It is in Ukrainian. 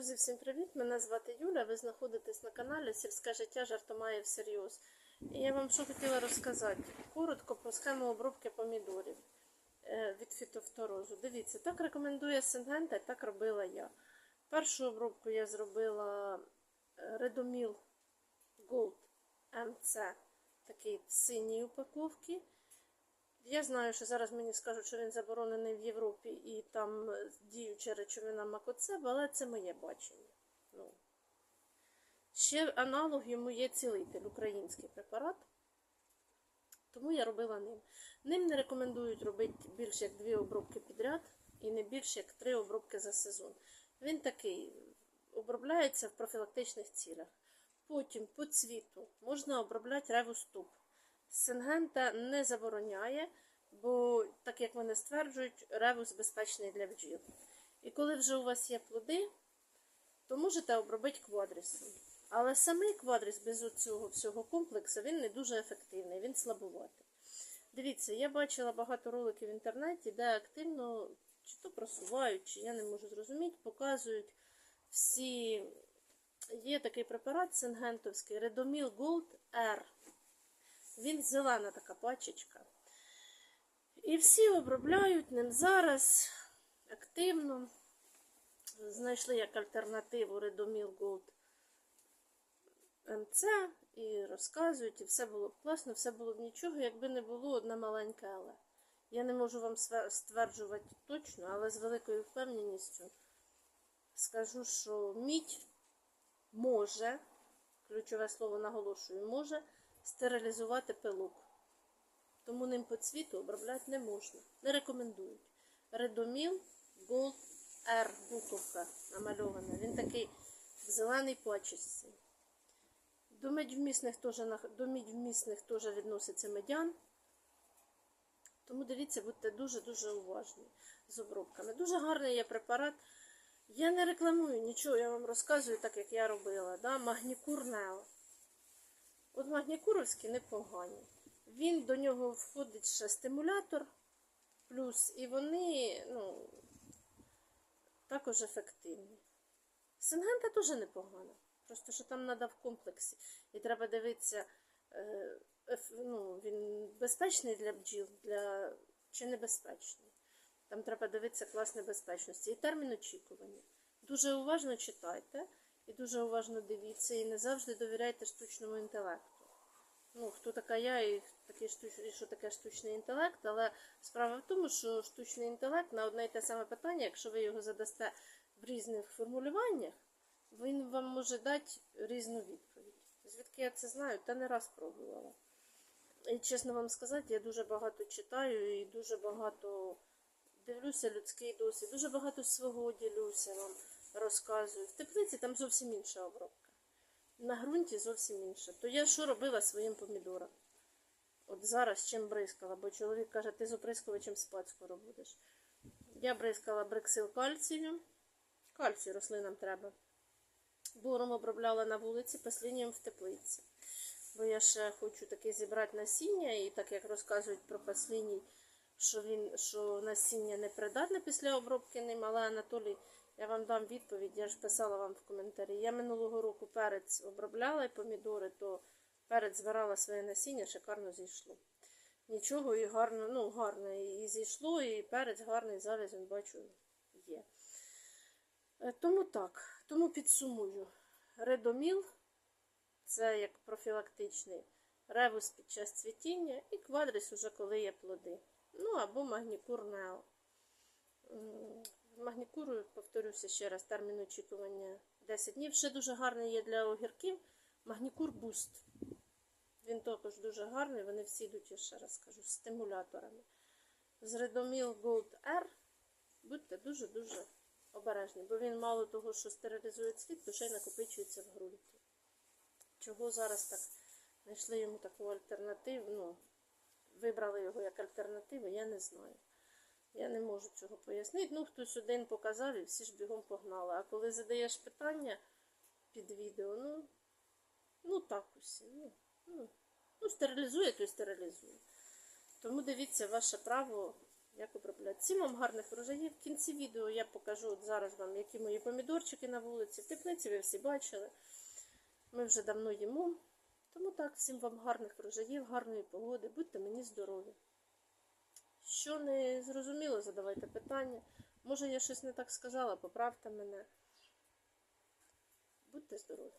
Друзі, всім привіт! Мене звати Юля. Ви знаходитесь на каналі Сільське життя жартомає всерйоз. І я вам що хотіла розказати коротко про схему обробки помідорів е, від фітофторозу. Дивіться, так рекомендує Сингента, так робила я. Першу обробку я зробила Redomil Gold MC, такий в синій упаковці. Я знаю, що зараз мені скажуть, що він заборонений в Європі і там е, діюча речовина макоцеб, але це моє бачення. Ну. Ще аналог йому є цілитель, український препарат. Тому я робила ним. Ним не рекомендують робити більше як дві обробки підряд і не більше як три обробки за сезон. Він такий обробляється в профілактичних цілях. Потім по цвіту можна обробляти ревуступ. Сингента не забороняє, бо, так як вони стверджують, ревус безпечний для бджіл. І коли вже у вас є плоди, то можете обробити квадрісом. Але самий квадріс без цього всього комплексу він не дуже ефективний, він слабуватий. Дивіться, я бачила багато роликів в інтернеті, де активно чи то просувають, чи я не можу зрозуміти, показують всі. Є такий препарат сингентовський Redomil Gold R. Він зелена така пачечка. І всі обробляють ним зараз активно. Знайшли як альтернативу Redomil Gold МЦ і розказують, і все було б класно, все було б нічого, якби не було одне маленьке але. Я не можу вам стверджувати точно, але з великою впевненістю скажу, що мідь може, ключове слово наголошую, може стерилізувати пилок. Тому ним по цвіту обробляти не можна. Не рекомендують. Редоміл Gold R буковка намальована. Він такий в зеленій пачечці. До медвмісних теж, до медвмісних теж відноситься медян. Тому дивіться, будьте дуже-дуже уважні з обробками. Дуже гарний є препарат. Я не рекламую нічого, я вам розказую так, як я робила. Да? Магнікур Нео. Магнікуровські непогані. Він до нього входить ще стимулятор, плюс, і вони ну, також ефективні. Сингента теж непогана. Просто що там треба в комплексі. І треба дивитися, е, ну, він безпечний для бджіл, для... чи небезпечний. Там треба дивитися клас небезпечності і термін очікування. Дуже уважно читайте і дуже уважно дивіться, і не завжди довіряйте штучному інтелекту. Ну, хто така я і такий штуч... і що таке штучний інтелект, але справа в тому, що штучний інтелект на одне й те саме питання, якщо ви його задасте в різних формулюваннях, він вам може дати різну відповідь. Звідки я це знаю, та не раз пробувала. І чесно вам сказати, я дуже багато читаю і дуже багато дивлюся людський досвід, дуже багато свого ділюся вам, розказую. В теплиці там зовсім інша обробка. На ґрунті зовсім інше. То я що робила своїм помідорам? От зараз чим бризкала, бо чоловік каже, ти з оприскувачем спать скоро будеш. Я бризкала бриксил кальцію. Кальцію рослинам треба. Бором обробляла на вулиці, паслінням в теплиці. Бо я ще хочу таки зібрати насіння, і так як розказують про пасліній, що він, що насіння не придатне після обробки ним, але Анатолій, я вам дам відповідь, я ж писала вам в коментарі. Я минулого року перець обробляла і помідори, то перець збирала своє насіння, шикарно зійшло. Нічого і гарно, ну гарно і зійшло, і перець гарний зараз, він бачу, є. Тому так, тому підсумую. Редоміл це як профілактичний ревус під час цвітіння і квадрис уже коли є плоди. Ну або магнікур нео. Магнікуру, повторюся ще раз, термін очікування 10 днів. Ще дуже гарний є для огірків. Магнікур буст. Він також дуже гарний, вони всі йдуть, я ще раз скажу, з стимуляторами. З Redomil Gold R будьте дуже-дуже обережні, бо він мало того, що стерилізує цвіт, то ще й накопичується в ґрунті. Чого зараз так знайшли йому таку альтернативу, ну, вибрали його як альтернативу, я не знаю. Я не можу цього пояснити. Ну, хтось один показав і всі ж бігом погнали. А коли задаєш питання під відео, ну ну так усі. Ну, ну, ну, стерилізує, то й стерилізує. Тому дивіться ваше право, як обробляти. Всім вам гарних врожаїв. В кінці відео я покажу от зараз вам, які мої помідорчики на вулиці. В теплиці ви всі бачили. Ми вже давно їмо. Тому так, всім вам гарних врожаїв, гарної погоди. Будьте мені здорові! Що не зрозуміло, задавайте питання. Може, я щось не так сказала, поправте мене. Будьте здорові!